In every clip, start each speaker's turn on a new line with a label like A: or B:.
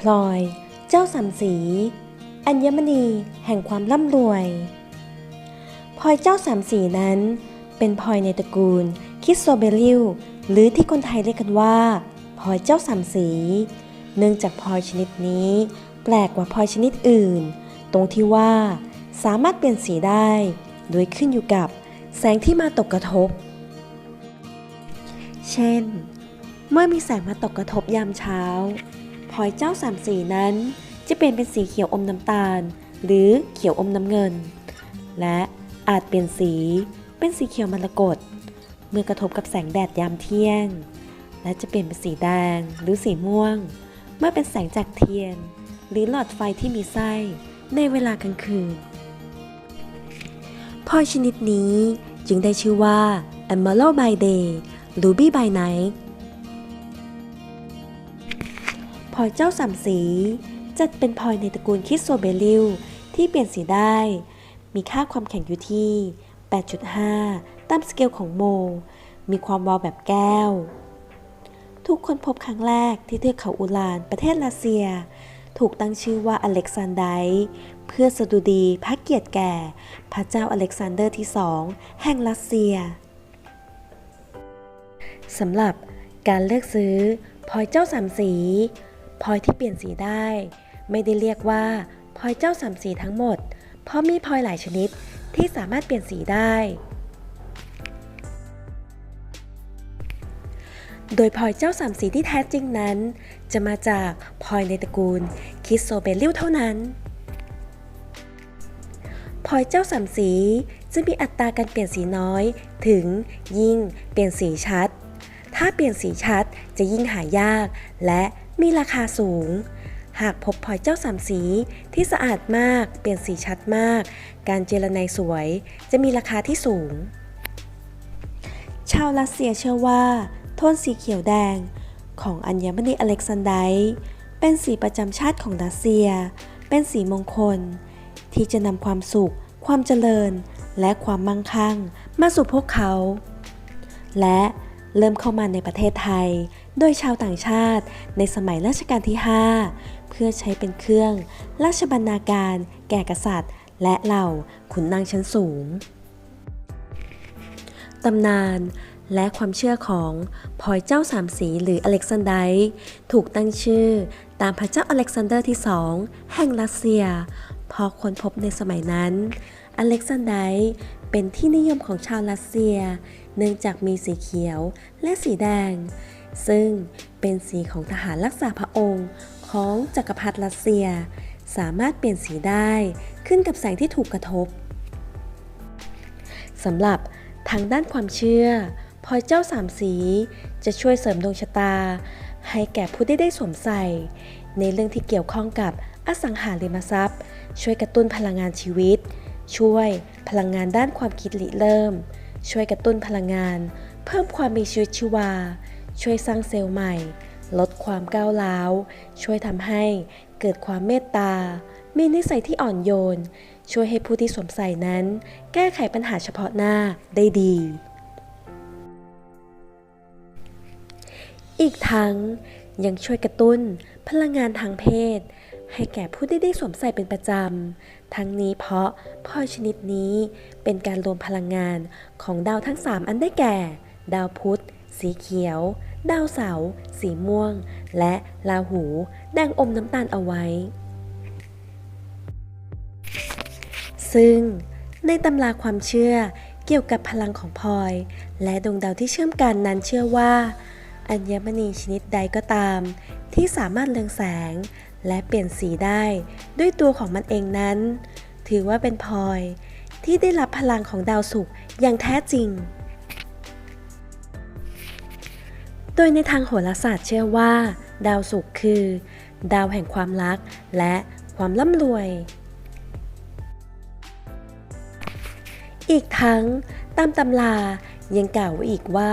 A: พลอย เจ้าสามสี อัญมณีแห่งความร่ำรวย พลอยเจ้าสามสีนั้น เป็นพลอยในตระกูลคิสโซเบลิลหรือที่คนไทยเรียกกันว่าพลอยเจ้าสามสี เนื่องจากพลอยชนิดนี้ แปลกกว่าพลอยชนิดอื่น ตรงที่ว่าสามารถเปลี่ยนสีได้ โดยขึ้นอยู่กับแสงที่มาตกกระทบ เช่น เมื่อมีแสงมาตกกระทบยามเช้า พลอยเจ้าสามสีนั้น จะเปลี่ยนเป็นสีเขียวอมน้ำตาล หรือเขียวอมน้ำเงิน และอาจเปลี่ยนสีเป็นสีเขียวมรกตเมื่อกระทบกับแสงแดดยามเที่ยง และจะเปลี่ยนเป็นสีแดงหรือสีม่วง เมื่อเป็นแสงจากเทียน หรือหลอดไฟที่มีไส้ในเวลากลางคืนพลอยชนิดนี้จึงได้ชื่อว่า Emerald by Day Ruby by Night พลอยเจ้าสามสี จัดเป็นพลอยในตระกูลคิสโซเบลิลที่เปลี่ยนสีได้ มีค่าความแข็งอยู่ที่ 8.5 ตามสเกลของโม มีความวาวแบบแก้ว ถูกค้นพบครั้งแรกที่เทือกเขาอูลานประเทศรัสเซีย ถูกตั้งชื่อว่าอเล็กซานไดรเพื่อสดุดีพระเกียรติแก่ พระเจ้าอเล็กซานเดอร์ที่สองแห่งรัสเซียสำหรับการเลือกซื้อพลอยเจ้าสามสี พลอยที่เปลี่ยนสีได้ ไม่ได้เรียกว่าพลอยเจ้าสามสีทั้งหมด เพราะมีพลอยหลายชนิดที่สามารถเปลี่ยนสีได้ โดยพลอยเจ้าสามสีที่แท้จริงนั้น จะมาจากพลอยในตระกูลคิสโซเบลิลเท่านั้นพลอยเจ้าสามสีจะมีอัตราการเปลี่ยนสีน้อยถึงยิ่งเปลี่ยนสีชัด ถ้าเปลี่ยนสีชัดจะยิ่งหายากและ มีราคาสูง หากพบพลอยเจ้าสามสีที่สะอาดมาก เปลี่ยนสีชัดมาก การเจรไนสวยจะมีราคาที่สูง ชาวรัสเซียเชื่อว่า โทนสีเขียวแดงของอัญมณีอเล็กซานไดร์เป็นสีประจำชาติของรัสเซีย เป็นสีมงคล ที่จะนำความสุข ความเจริญ และความมั่งคั่ง มาสู่พวกเขา และ เริ่มเข้ามาในประเทศไทย โดยชาวต่างชาติ ในสมัยรัชกาลที่ 5 เพื่อใช้เป็นเครื่อง ราชบรรณาการ แก่กษัตริย์ และเหล่าขุนนางชั้นสูง ตำนานและความเชื่อของพลอยเจ้าสามสีหรืออเล็กซานไดร์ถูกตั้งชื่อตามพระเจ้าอเล็กซานเดอร์ที่สองแห่งรัสเซีย พอค้นพบในสมัยนั้น อเล็กซานไดร์เป็นที่นิยมของชาวรัสเซีย เนื่องจากมีสีเขียวและสีแดง ซึ่งเป็นสีของทหารรักษาพระองค์ของจักรพรรดิรัสเซีย สามารถเปลี่ยนสีได้ขึ้นกับแสงที่ถูกกระทบสำหรับทางด้านความเชื่อพลอยเจ้าสามสีจะช่วยเสริมดวงชะตา ให้แก่ผู้ที่ได้สวมใส่ ในเรื่องที่เกี่ยวข้องกับอสังหาริมทรัพย์ ช่วยกระตุ้นพลังงานชีวิต ช่วยพลังงานด้านความคิดริเริ่ม ช่วยกระตุ้นพลังงาน เพิ่มความมีชีวิตชีวา ช่วยสร้างเซลล์ใหม่ ลดความก้าวร้าว ช่วยทำให้เกิดความเมตตา มีนิสัยที่อ่อนโยน ช่วยให้ผู้ที่สวมใส่นั้น แก้ไขปัญหาเฉพาะหน้าได้ดี อีกทั้งยังช่วยกระตุ้นพลังงานทางเพศ ให้แก่ผู้ที่ได้สวมใส่เป็นประจำ ทั้งนี้เพราะพลอยชนิดนี้เป็นการรวมพลังงานของดาวทั้ง 3 อันได้แก่ ดาวพุธ สีเขียว ดาวเสาร์สีม่วง และราหู แดงอมน้ำตาลเอาไว้ ซึ่งในตำราความเชื่อเกี่ยวกับพลังของพลอย และดวงดาวที่เชื่อมกันนั้นเชื่อว่า อัญมณีชนิดใดก็ตาม ที่สามารถเรืองแสง และเปลี่ยนสีได้ด้วยตัวของมันเองนั้น ถือว่าเป็นพลอยที่ได้รับพลังของดาวศุกร์อย่างแท้จริง โดยในทางโหราศาสตร์เชื่อว่า ดาวศุกร์คือ ดาวแห่งความรักและความร่ำรวย อีกทั้งตามตำรายังกล่าวไว้อีกว่า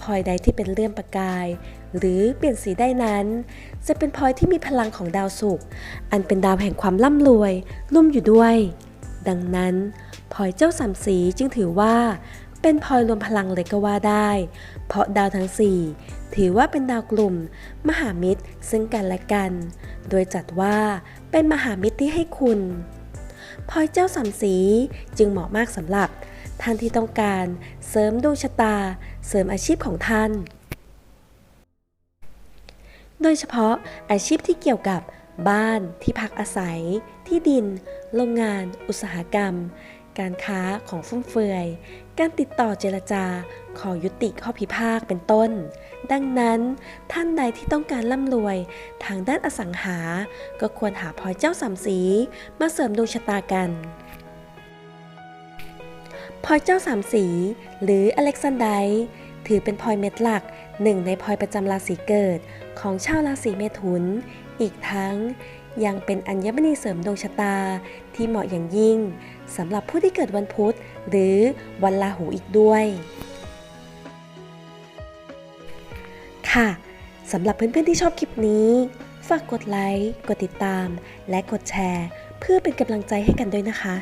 A: พลอยใดที่เป็นเลื่อมประกาย หรือเปลี่ยนสีได้นั้น จะเป็นพลอยที่มีพลังของดาวศุกร์อันเป็นดาวแห่งความร่ำรวยร่วมอยู่ด้วย ดังนั้นพลอยเจ้าสามสีจึงถือว่า เป็นพลอยรวมพลังเลยก็ว่าได้ เพราะดาวทั้งสี่ถือว่าเป็นดาวกลุ่ม มหามิตรซึ่งกันและกัน โดยจัดว่าเป็นมหามิตรที่ให้คุณพลอยเจ้าสามสีจึงเหมาะมากสำหรับท่านที่ต้องการเสริมดวงชะตา เสริมอาชีพของท่าน โดยเฉพาะอาชีพที่เกี่ยวกับบ้านที่พักอาศัย ที่ดิน โรงงาน อุตสาหกรรม การค้าของฟุ่มเฟือย การติดต่อเจรจา ขอยุติข้อพิพาทเป็นต้น ดังนั้น ท่านใดที่ต้องการร่ำรวย ทางด้านอสังหา ก็ควรหาพลอยเจ้าสามสีมาเสริมดวงชะตากันพลอยเจ้าสามสี หรืออเล็กซานไดร์ถือเป็นพลอยเม็ดหลัก หนึ่งในพลอยประจำราศีเกิดของชาวราศีเมถุน อีกทั้งยังเป็นอัญมณีเสริมดวงชะตาที่เหมาะอย่างยิ่งสำหรับผู้ที่เกิดวันพุธ หรือวันลาหูอีกด้วย ค่ะสำหรับเพื่อนๆที่ชอบคลิปนี้ ฝากกดไลค์ กดติดตาม และกดแชร์ เพื่อเป็นกำลังใจให้กันด้วยนะคะ